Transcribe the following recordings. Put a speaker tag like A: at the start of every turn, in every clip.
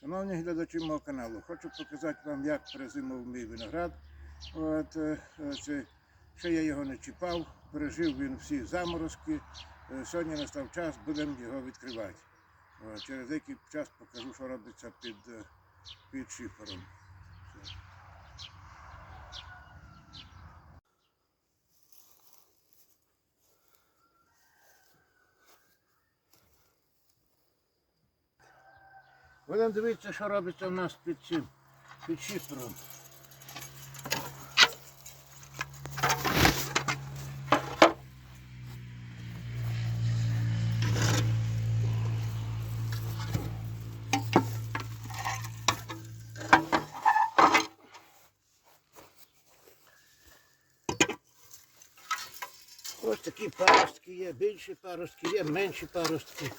A: Шановні глядачі мого каналу, хочу показати вам, як перезимав мій виноград. От, е, це, ще я його не чіпав, пережив він всі заморозки. Е, Сьогодні настав час, будемо його відкривати. От, через деякий час покажу, що робиться під, е, під шифером. Будемо дивитися, що робиться в нас під цим, під шифером. Ось такі паростки є, більші паростки є, менші паростки.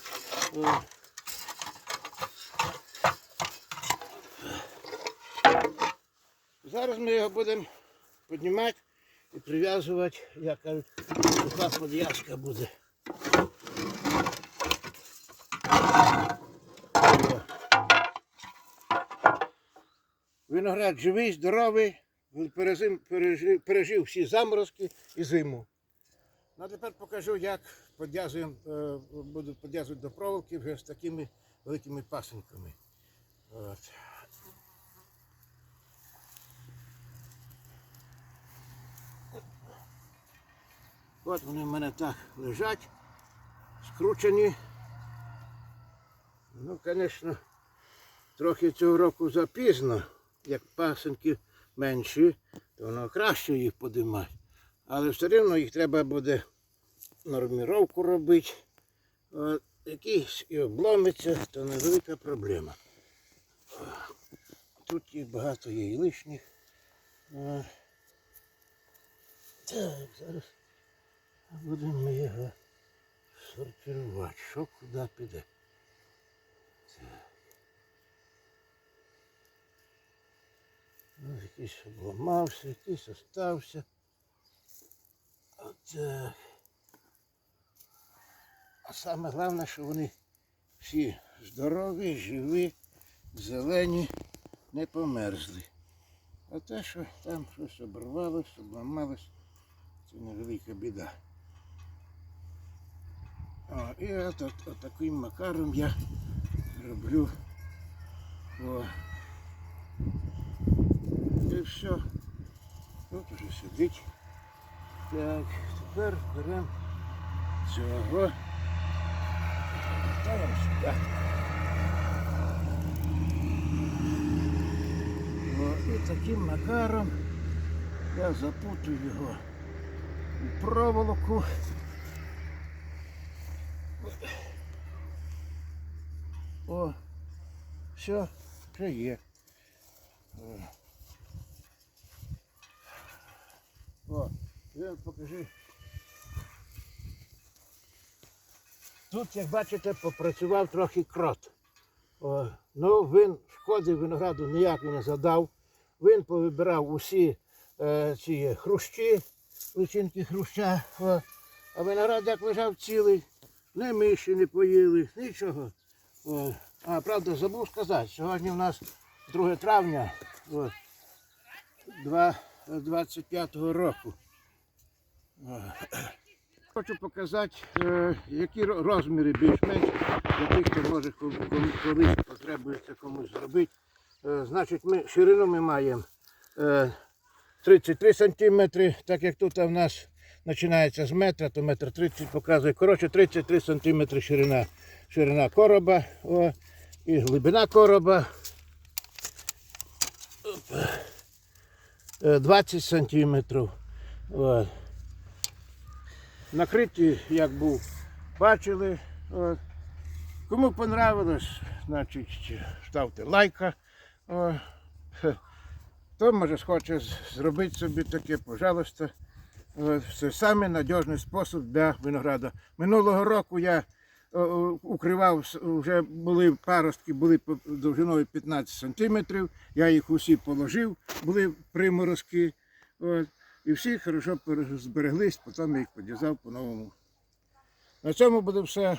A: Зараз ми його будемо піднімати і прив'язувати, як кажуть, подв'язка буде. Виноград живий, здоровий, він перезим, пережив, пережив всі заморозки і зиму. Ну, а тепер покажу, як підв'язуємо, е, буду підв'язувати до проволоки вже з такими великими пасинками. От. От вони в мене так лежать, скручені. Ну, звісно, трохи цього року запізно, як пасинки менші, то воно краще їх подимати. Але все одно їх треба буде норміровку робити. От, якийсь і обломиться, то невелика проблема. Тут їх багато є і лишніх. Так, зараз будемо ми його сортувати, що куди піде. Ну, якийсь обламався, якийсь остався. Отак. А саме головне, що вони всі здорові, живі, зелені, не померзли. А те, що там щось оборвалось, обламалось, це невелика біда. О, і от, от, от таким макаром я роблю. О. І все. Тут уже сидить. Так, тепер беремо цього. Ставимо сюди. І таким макаром я запутаю його у проволоку. О, все, вже є. О. Я покажи. Тут, як бачите, попрацював трохи крот. О, ну, він шкоди винограду ніякої не задав. Він повибирав усі е, ці хрущі, личинки хруща. О, а виноград як лежав цілий, не миші не поїли, нічого. О, а правда, забув сказати, сьогодні у нас 2 травня о, 25-го року. О. Хочу показати, е, які розміри більш-менш, для тих, хто може колись потребується комусь зробити. Е, Значить, ми, ширину ми маємо е, 33 сантиметри, так як тут у нас починається з метра, то метр 30 показує. Коротше, 33 сантиметри ширина, ширина короба о, і глибина короба. Е, 20 сантиметрів. От. Накриті, як був, бачили. От. Кому понравилось, значить ставте лайка. О. Хто може схоче зробити собі таке, пожалуйста. От, Це саме надіжний спосіб для винограда. Минулого року я о, о, укривав, вже були паростки, були довжиною 15 см, Я їх усі положив, були приморозки. От, і всі хорошо збереглись, потім я їх підв'язав по-новому. На цьому буде все.